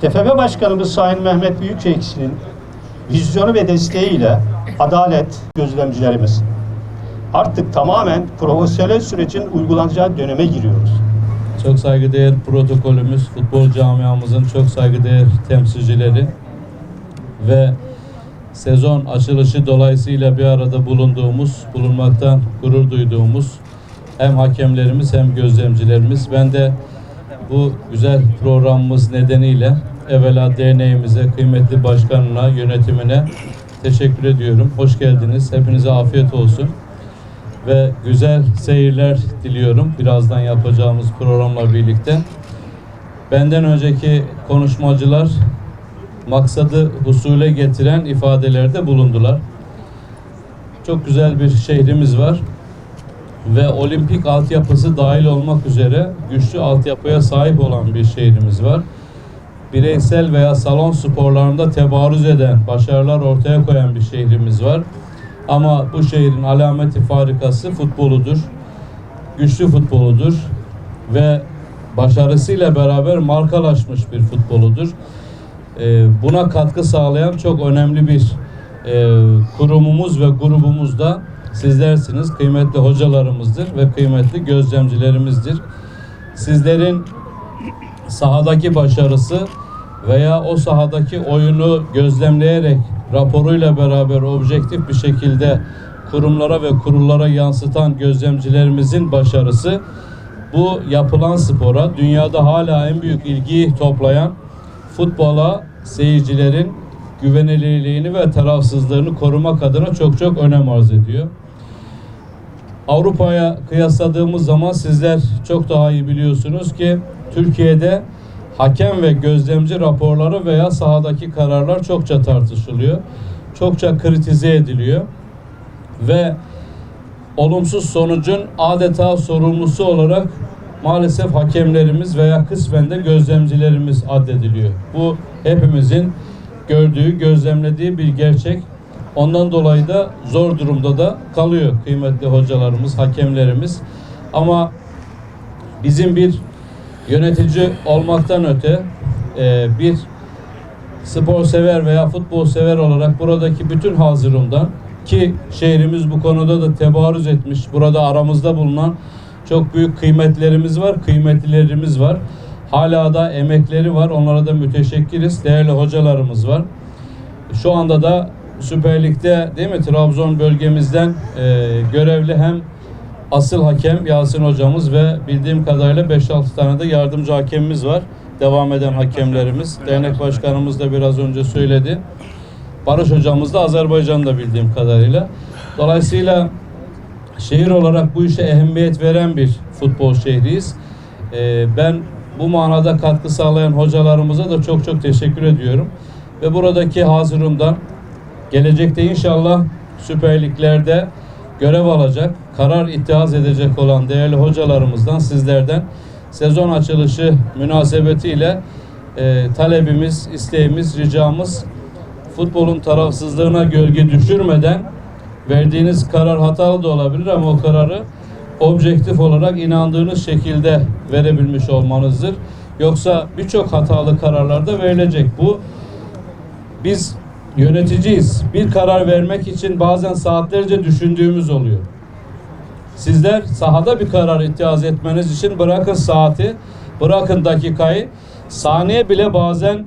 TFF Başkanımız Sayın Mehmet Büyükçekişi'nin vizyonu ve desteğiyle adalet gözlemcilerimiz artık tamamen profesyonel sürecin uygulanacağı döneme giriyoruz. Çok saygıdeğer protokolümüz, futbol camiamızın çok saygıdeğer temsilcileri ve sezon açılışı dolayısıyla bir arada bulunduğumuz, bulunmaktan gurur duyduğumuz hem hakemlerimiz hem gözlemcilerimiz. Ben de bu güzel programımız nedeniyle evvela derneğimize, kıymetli başkanına, yönetimine teşekkür ediyorum. Hoş geldiniz. Hepinize afiyet olsun ve güzel seyirler diliyorum birazdan yapacağımız programla birlikte. Benden önceki konuşmacılar maksadı husule getiren ifadelerde bulundular. Çok güzel bir şehrimiz var ve olimpik altyapısı dahil olmak üzere güçlü altyapıya sahip olan bir şehrimiz var. Bireysel veya salon sporlarında tebarüz eden, başarılar ortaya koyan bir şehrimiz var. Ama bu şehrin alameti farikası futboludur. Güçlü futboludur ve başarısıyla beraber markalaşmış bir futboludur. Ee, buna katkı sağlayan çok önemli bir e, kurumumuz ve grubumuz da sizlersiniz. Kıymetli hocalarımızdır ve kıymetli gözlemcilerimizdir. Sizlerin sahadaki başarısı veya o sahadaki oyunu gözlemleyerek raporuyla beraber objektif bir şekilde kurumlara ve kurullara yansıtan gözlemcilerimizin başarısı bu yapılan spora dünyada hala en büyük ilgiyi toplayan futbola seyircilerin güvenilirliğini ve tarafsızlığını korumak adına çok çok önem arz ediyor. Avrupa'ya kıyasladığımız zaman sizler çok daha iyi biliyorsunuz ki Türkiye'de hakem ve gözlemci raporları veya sahadaki kararlar çokça tartışılıyor. Çokça kritize ediliyor. Ve olumsuz sonucun adeta sorumlusu olarak maalesef hakemlerimiz veya kısmen de gözlemcilerimiz addediliyor. Bu hepimizin gördüğü, gözlemlediği bir gerçek. Ondan dolayı da zor durumda da kalıyor kıymetli hocalarımız, hakemlerimiz. Ama bizim bir yönetici olmaktan öte e, bir spor sever veya futbol sever olarak buradaki bütün hazırımdan ki şehrimiz bu konuda da tebarüz etmiş. Burada aramızda bulunan çok büyük kıymetlerimiz var, kıymetlilerimiz var. Hala da emekleri var. Onlara da müteşekkiriz. Değerli hocalarımız var. Şu anda da Süper Lig'de değil mi Trabzon bölgemizden e, görevli hem asıl hakem Yasin hocamız ve bildiğim kadarıyla 5-6 tane de yardımcı hakemimiz var. Devam eden hakemlerimiz. Dernek başkanımız da biraz önce söyledi. Barış hocamız da Azerbaycan'da bildiğim kadarıyla. Dolayısıyla şehir olarak bu işe ehemmiyet veren bir futbol şehriyiz. Ee, ben bu manada katkı sağlayan hocalarımıza da çok çok teşekkür ediyorum. Ve buradaki hazırımdan gelecekte inşallah Süper Lig'lerde görev alacak, karar ittihaz edecek olan değerli hocalarımızdan, sizlerden sezon açılışı münasebetiyle e, talebimiz, isteğimiz, ricamız futbolun tarafsızlığına gölge düşürmeden verdiğiniz karar hatalı da olabilir ama o kararı objektif olarak inandığınız şekilde verebilmiş olmanızdır. Yoksa birçok hatalı kararlar da verilecek. Bu biz yöneticiyiz. Bir karar vermek için bazen saatlerce düşündüğümüz oluyor. Sizler sahada bir karar ittihaz etmeniz için bırakın saati, bırakın dakikayı, saniye bile bazen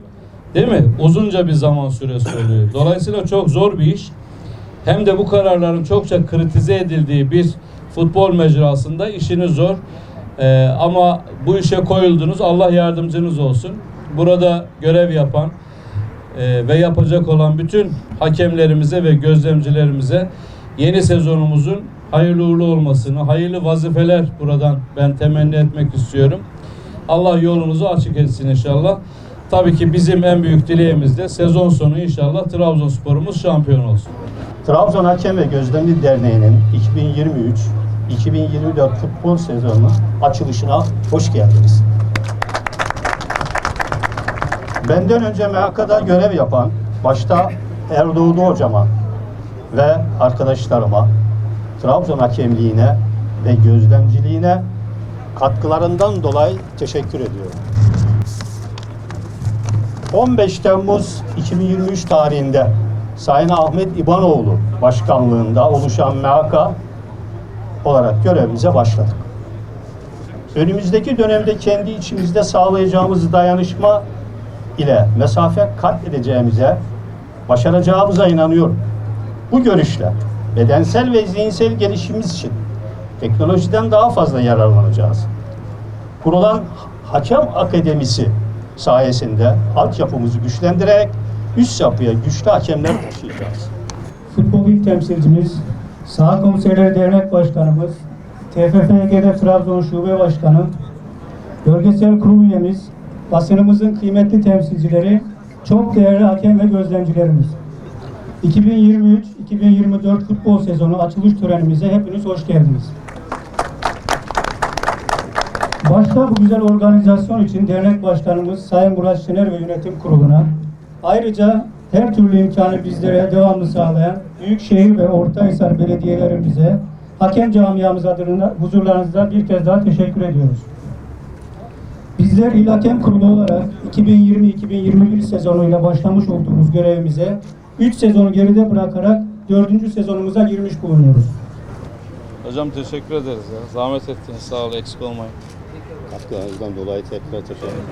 değil mi? Uzunca bir zaman süresi oluyor. Dolayısıyla çok zor bir iş. Hem de bu kararların çokça kritize edildiği bir futbol mecrasında işiniz zor. Ee, ama bu işe koyuldunuz. Allah yardımcınız olsun. Burada görev yapan, e, ve yapacak olan bütün hakemlerimize ve gözlemcilerimize yeni sezonumuzun hayırlı uğurlu olmasını, hayırlı vazifeler buradan ben temenni etmek istiyorum. Allah yolunuzu açık etsin inşallah. Tabii ki bizim en büyük dileğimiz de sezon sonu inşallah Trabzonspor'umuz şampiyon olsun. Trabzon Hakem ve Gözlemci Derneği'nin 2023-2024 futbol sezonu açılışına hoş geldiniz. Benden önce MHK'da görev yapan başta Erdoğdu hocama ve arkadaşlarıma Trabzon hakemliğine ve gözlemciliğine katkılarından dolayı teşekkür ediyorum. 15 Temmuz 2023 tarihinde Sayın Ahmet İbanoğlu başkanlığında oluşan MHK olarak görevimize başladık. Önümüzdeki dönemde kendi içimizde sağlayacağımız dayanışma ile mesafe kat edeceğimize, başaracağımıza inanıyorum. Bu görüşle bedensel ve zihinsel gelişimimiz için teknolojiden daha fazla yararlanacağız. Kurulan Hakem Akademisi sayesinde altyapımızı güçlendirerek üst yapıya güçlü hakemler taşıyacağız. Futbol il temsilcimiz, Saha Komiserleri Dernek Başkanımız, TFFG'de Trabzon Şube Başkanı, Bölgesel Kurul üyemiz, basınımızın kıymetli temsilcileri, çok değerli hakem ve gözlemcilerimiz. 2023-2024 futbol sezonu açılış törenimize hepiniz hoş geldiniz. Başta bu güzel organizasyon için dernek başkanımız Sayın Murat Şener ve yönetim kuruluna, ayrıca her türlü imkanı bizlere devamlı sağlayan Büyükşehir ve Ortahisar belediyelerimize, hakem camiamız adına huzurlarınızda bir kez daha teşekkür ediyoruz. Bizler İl Hakem Kurulu olarak 2020-2021 sezonuyla başlamış olduğumuz görevimize 3 sezonu geride bırakarak 4. sezonumuza girmiş bulunuyoruz. Hocam teşekkür ederiz ya. Zahmet ettiniz. Sağ ol. Eksik olmayın. Katkılarınızdan dolayı tekrar teşekkür ederim.